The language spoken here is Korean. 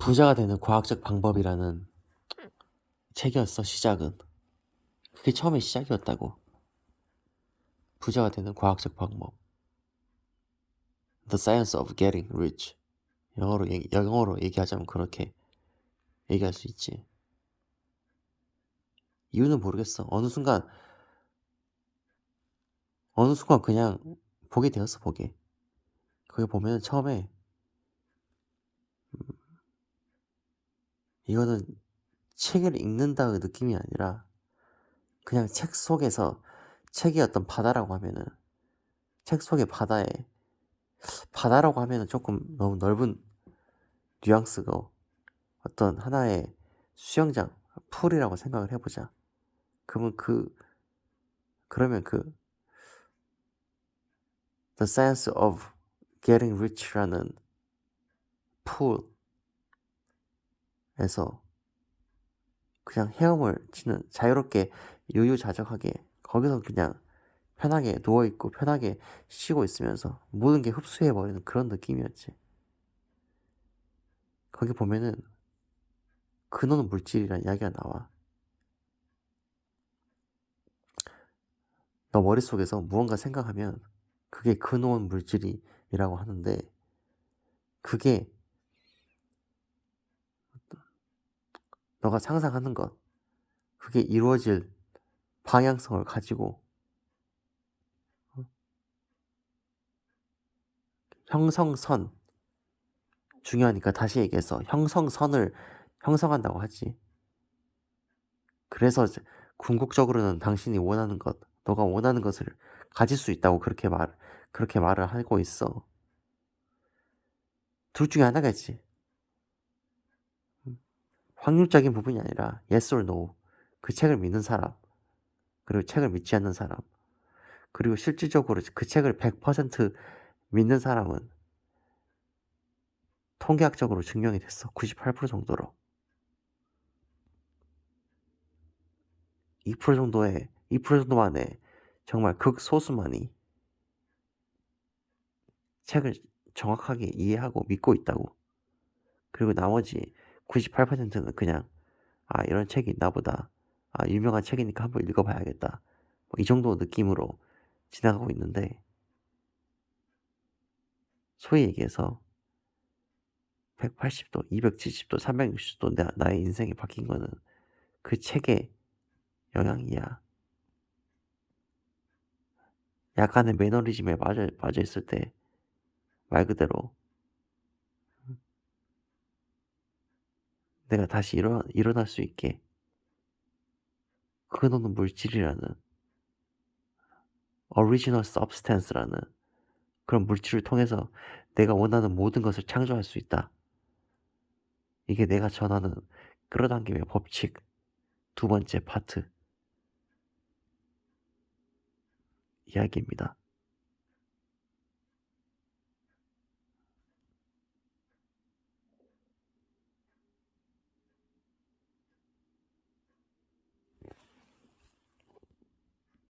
부자가 되는 과학적 방법이라는 책이었어, 시작은. 그게 처음에 시작이었다고. 부자가 되는 과학적 방법. The Science of Getting Rich. 영어로, 얘기, 영어로 얘기하자면 그렇게 얘기할 수 있지. 이유는 모르겠어. 어느 순간, 어느 순간 그냥 보게 되었어, 보게. 거기 보면 처음에, 이거는 책을 읽는다의 느낌이 아니라, 그냥 책 속에서 책이 어떤 바다라고 하면은, 책 속의 바다에, 바다라고 하면은 조금 너무 넓은 뉘앙스고, 어떤 하나의 수영장, 풀이라고 생각을 해보자. 그러면 그, 그러면 그, The Science of Getting Rich라는 풀 에서 그냥 헤엄을 치는 자유롭게 유유자적하게 거기서 그냥 편하게 누워있고 편하게 쉬고 있으면서 모든 게 흡수해버리는 그런 느낌이었지. 거기 보면은 근원 물질이라는 이야기가 나와. 너 머릿속에서 무언가 생각하면 그게 근원 물질이라고 하는데 그게 너가 상상하는 것 그게 이루어질 방향성을 가지고 어? 형성선 중요하니까 다시 얘기해서 형성선을 형성한다고 하지. 그래서 궁극적으로는 당신이 원하는 것, 너가 원하는 것을 가질 수 있다고 그렇게 말, 그렇게 말을 하고 있어. 둘 중에 하나겠지. 음. 확률적인 부분이 아니라 yes or no. 그 책을 믿는 사람, 그리고 책을 믿지 않는 사람, 그리고 실질적으로 그 책을 100% 믿는 사람은 통계학적으로 증명이 됐어. 98% 정도로. 2% 정도의 2% 정도만의 정말 극소수만이 책을 정확하게 이해하고 믿고 있다고. 그리고 나머지 98%는 그냥 아 이런 책이 있나 보다. 아 유명한 책이니까 한번 읽어봐야겠다. 뭐 이 정도 느낌으로 지나가고 있는데 소위 얘기해서 180도, 270도, 360도 나, 나의 인생이 바뀐 거는 그 책의 영향이야. 약간의 매너리즘에 빠져, 빠져 있을 때 말 그대로 내가 다시 일어, 일어날 수 있게 근원은 물질이라는 original substance라는 그런 물질을 통해서 내가 원하는 모든 것을 창조할 수 있다. 이게 내가 전하는 끌어당김의 법칙 두 번째 파트 이야기입니다.